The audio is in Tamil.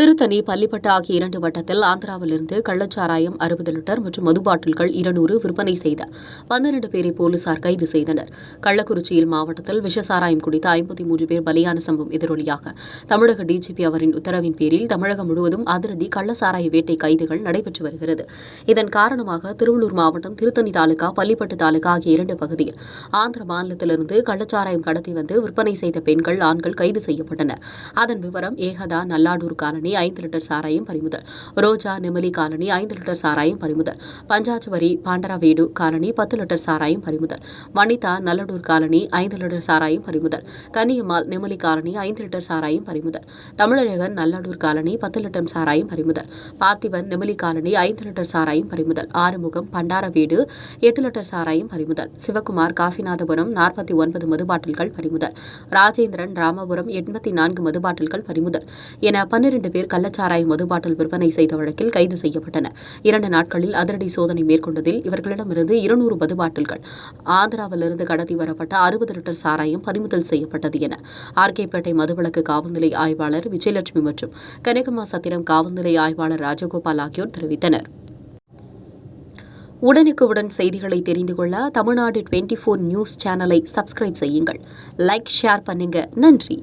திருத்தணி பள்ளிப்பட்டு ஆகிய இரண்டு வட்டத்தில் ஆந்திராவிலிருந்து கள்ளச்சாராயம் அறுபது லிட்டர் மற்றும் மது பாட்டில்கள் இருநூறு விற்பனை செய்த பன்னிரண்டு பேரை போலீசார் கைது செய்தனர். கள்ளக்குறிச்சியில் மாவட்டத்தில் விஷசாராயம் குடித்த ஐம்பத்தி மூன்று பேர் பலியான சம்பவம் எதிரொலியாக. தமிழக டிஜிபி அவரின் உத்தரவின் பேரில் தமிழகம் முழுவதும் அதிரடி கள்ளச்சாராய வேட்டை கைதுகள் நடைபெற்று வருகிறது. இதன் காரணமாக திருவள்ளூர் மாவட்டம் திருத்தணி தாலுகா பள்ளிப்பட்டு தாலுகா ஆகிய இரண்டு பகுதியில் ஆந்திர மாநிலத்திலிருந்து கள்ளச்சாராயம் கடத்தி வந்து விற்பனை செய்த பெண்கள் ஆண்கள் கைது செய்யப்பட்டனர். அதன் விவரம் ஏகதா நல்லாடூர் காலனி காலனி ஐந்து லிட்டர் சாராயம் பறிமுதல். ரோஜா நெமலி காலனி ஐந்து லிட்டர் சாராயம் பறிமுதல். பஞ்சாச்சுவரி பாண்டராவேடு காலனி பத்து லிட்டர் சாராயம் பறிமுதல். வனிதா நல்லடூர் காலனி ஐந்து லிட்டர் சாராயம் பறிமுதல். கனியம்மாள் நெமலி காலனி ஐந்து லிட்டர் சாராயம் பறிமுதல். தமிழழகன் நல்லடூர் காலனி பத்து லிட்டர் சாராயம் பறிமுதல். பார்த்திபன் நெமலி காலனி ஐந்து லிட்டர் சாராயம் பறிமுதல். ஆறுமுகம் பண்டாரவேடு எட்டு லிட்டர் சாராயம் பறிமுதல். சிவகுமார் காசிநாதபுரம் நாற்பத்தி ஒன்பது மது பாட்டில்கள் பறிமுதல். ராஜேந்திரன் ராமபுரம் எண்பத்தி நான்கு மது பாட்டில்கள் பறிமுதல். என பன்னிரண்டு பேர் கள்ளச்சாராய மது பாட்டில் விற்பனை செய்த வழக்கில் கைது செய்யப்பட்டனர். இரண்டு நாட்களில் அதிரடி சோதனை மேற்கொண்டதில் இவர்களிடமிருந்து இருநூறு மது பாட்டில்கள் ஆந்திராவிலிருந்து கடத்தி வரப்பட்ட அறுபது லிட்டர் சாராயம் பறிமுதல் செய்யப்பட்டது என ஆர்கேபேட்டை மதுவிலக்கு காவல்நிலை ஆய்வாளர் விஜயலட்சுமி மற்றும் கனகமா சத்திரம் காவல்நிலை ஆய்வாளர் ராஜகோபால் ஆகியோர் தெரிவித்தனர். உடனுக்குடன் செய்திகளை தெரிந்து கொள்ள தமிழ்நாடு டுவெண்ட்டி ஃபோர் நியூஸ் சேனலை சப்ஸ்கிரைப் செய்யுங்கள். லைக் ஷேர் பண்ணுங்க. நன்றி.